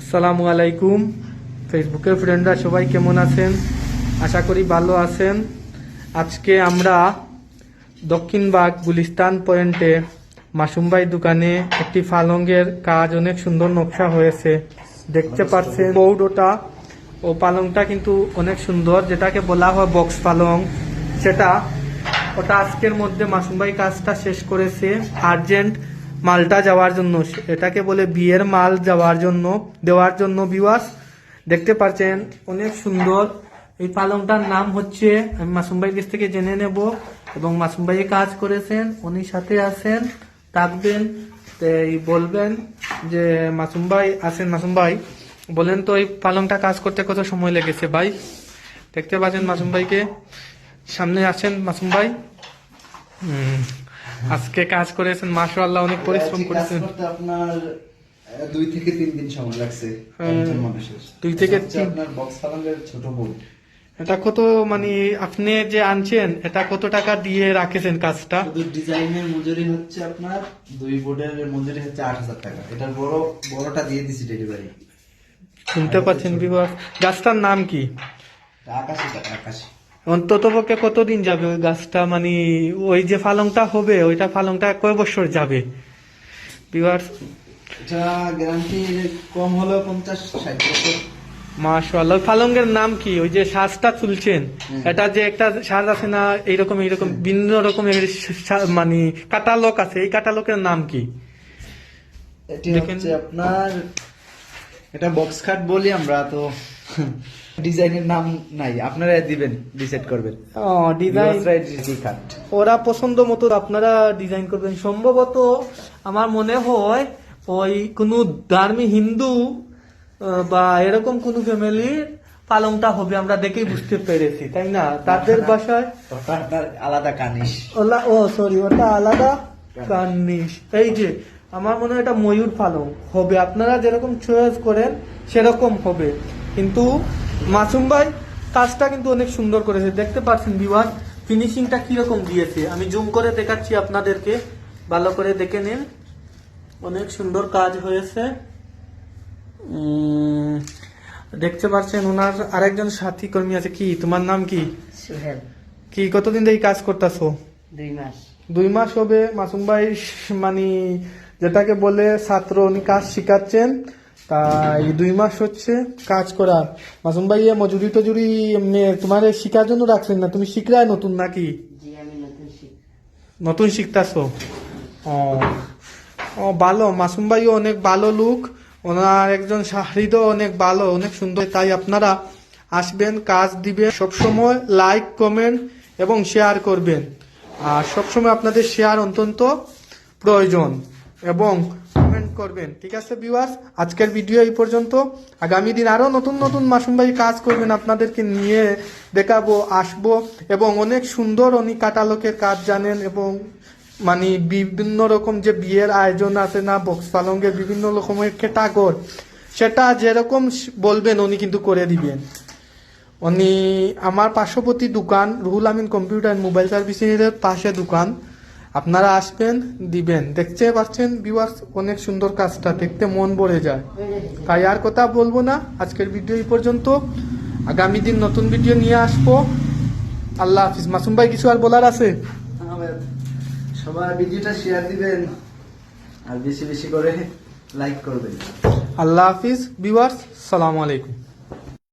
আসসালামু আলাইকুম ফেসবুকের ফ্রেন্ডরা সবাই কেমন আছেন? আশা করি ভালো আছেন। আজকে আমরা দক্ষিণবাগ গুলিস্তান পয়েন্টে মাসুমবাই দোকানে একটি পালঙ্গের কাজ অনেক সুন্দর নকশা হয়েছে। দেখতে পাচ্ছেন বৌডোটা ও পালংটা কিন্তু অনেক সুন্দর যেটাকে বলা হয় বক্স পালং। সেটা ওটা আজকের মধ্যে মাসুমবাই কাজটা শেষ করেছে। আর্জেন্ট মালটা যাওয়ার জন্য এটাকে বলে বিয়ের মাল যাওয়ার জন্য দেওয়ার জন্য বিওয়াস দেখতে পাচ্ছেন অনেক সুন্দর। এই পালংটার নাম হচ্ছে আমি মাসুমবাইয়ের কাছ থেকে জেনে নেব এবং মাসুম মাসুমবাই কাজ করেছেন উনি সাথে আছেন থাকবেন এই বলবেন যে মাসুম মাসুমবাই আছেন। মাসুমবাই বলেন তো এই পালংটা কাজ করতে কত সময় লেগেছে ভাই? দেখতে পাচ্ছেন মাসুম ভাইকে সামনে আছেন মাসুম ভাই। হুম, আজকে কাজ করেছেন মাশাআল্লাহ অনেক পরিশ্রম করেছেন। আপনার দুই থেকে তিন দিন সময় লাগছে হ্যাঁ, একজন মানুষের দুই থেকে তিন- আপনার বক্স পালঙ্গের ছোট বোর্ড এটা কত মানে আপনি যে আনছেন এটা কত টাকা দিয়ে রাখেছেন কাজটা? শুধু ডিজাইনের মজুরি হচ্ছে আপনার দুই বোর্ডের মজুরি হচ্ছে আট হাজার টাকা। এটার বড় বড়টা দিয়ে দিছি ডেলিভারি শুনতে পাচ্ছেন বিভাগ গাছটার নাম কি? আকাশি আকাশি। অন্তত পক্ষে কতদিন যাবে? ওই গাছটা মানে ওই যে ফালংটা হবে ওইটা ফালংটা কয় বছর যাবে? বিভাগ এটা গ্যারান্টি কম হলেও পঞ্চাশ ষাট বছর। মাশাআল্লাহ ফালঙ্গের নাম কি? ওই যে শ্বাসটা তুলছেন? এটা যে একটা শ্বাস আছে না এইরকম এইরকম ভিন্ন রকমের মানে কাটালক আছে এই কাটালকের নাম কি? এটি দেখেন। হচ্ছে আপনার এটা বক্স খাট বলি আমরা তো ডিজাইনের নাম নাই আপনারা দিবেন ডিসাইড করবেন। ও ডিজাইন খাট ওরা পছন্দ মতো আপনারা ডিজাইন করবেন। সম্ভবত আমার মনে হয় ওই কোনো ধর্মী হিন্দু বা এরকম কোন ফ্যামিলির পালংটা হবে আমরা দেখেই বুঝতে পেরেছি তাই না? তাদের বাসায় আলাদা কানিশ। ওলা ও সরি ওটা আলাদা কার্নিশ এই যে আমার মনে হয় এটা ময়ূর পালং হবে। আপনারা যেরকম চয়েস করেন সেরকম হবে। কিন্তু মাসুম ভাই কাজটা কিন্তু অনেক সুন্দর করেছে। দেখতে পাচ্ছেন বিভাগ ফিনিশিংটা কীরকম দিয়েছে। আমি জুম করে দেখাচ্ছি আপনাদেরকে। ভালো করে দেখে নিন। অনেক সুন্দর কাজ হয়েছে। দেখতে পাচ্ছেন ওনার আরেকজন সাথী কর্মী আছে। কি? তোমার নাম কি? কি কতদিন থেকে এই কাজ করতেছো? দুই মাস। দুই মাস হবে। মাসুম ভাই মানে যেটাকে বলে ছাত্র উনি কাজ শিখাচ্ছেন। তাই দুই মাস হচ্ছে কাজ করার মাসুম ভাই এ মজুরি টজুরি তোমার শিখার জন্য রাখছেন না তুমি শিখরায় নতুন নাকি? নতুন শিখ নতুন শিখতাছো? ও ও ভালো। মাসুম ভাইও অনেক ভালো লুক। ওনার একজন শাহরিদও অনেক ভালো অনেক সুন্দর। তাই আপনারা আসবেন কাজ দিবেন সবসময় লাইক কমেন্ট এবং শেয়ার করবেন। আর সবসময় আপনাদের শেয়ার অত্যন্ত প্রয়োজন। এবং কমেন্ট করবেন, ঠিক আছে ভিউয়ার্স আজকের ভিডিও এই পর্যন্ত। আগামী দিন আরও নতুন নতুন মাসুম ভাই কাজ করবেন, আপনাদেরকে নিয়ে দেখাবো, আসব এবং অনেক সুন্দর উনি কাটালোকের কাজ জানেন এবং মানে বিভিন্ন রকম যে বিয়ের আয়োজন আছে না বক্স পালঙ্গের বিভিন্ন রকমের কেটাগর সেটা যেরকম বলবেন উনি কিন্তু করে দিবেন। উনি আমার পার্শ্ববর্তী দোকান, Ruhul Amin computer mobile servicing এর পাশে দোকান। আপনারা আসবেন দিবেন। দেখতে পাচ্ছেন ভিউয়ার্স অনেক সুন্দর কাজটা। দেখতে মন ভরে যায়। তাই আর কথা বলব না। আজকের ভিডিও এই পর্যন্ত। আগামী দিন নতুন ভিডিও নিয়ে আসব। আল্লাহ হাফিজ। মাসুম ভাই কিছু আর বলার আছে? সবাই ভিডিওটা শেয়ার দিবেন। আর বেশি বেশি করে লাইক করবেন। আল্লাহ হাফিজ। ভিউয়ার্স সালাম আলাইকুম।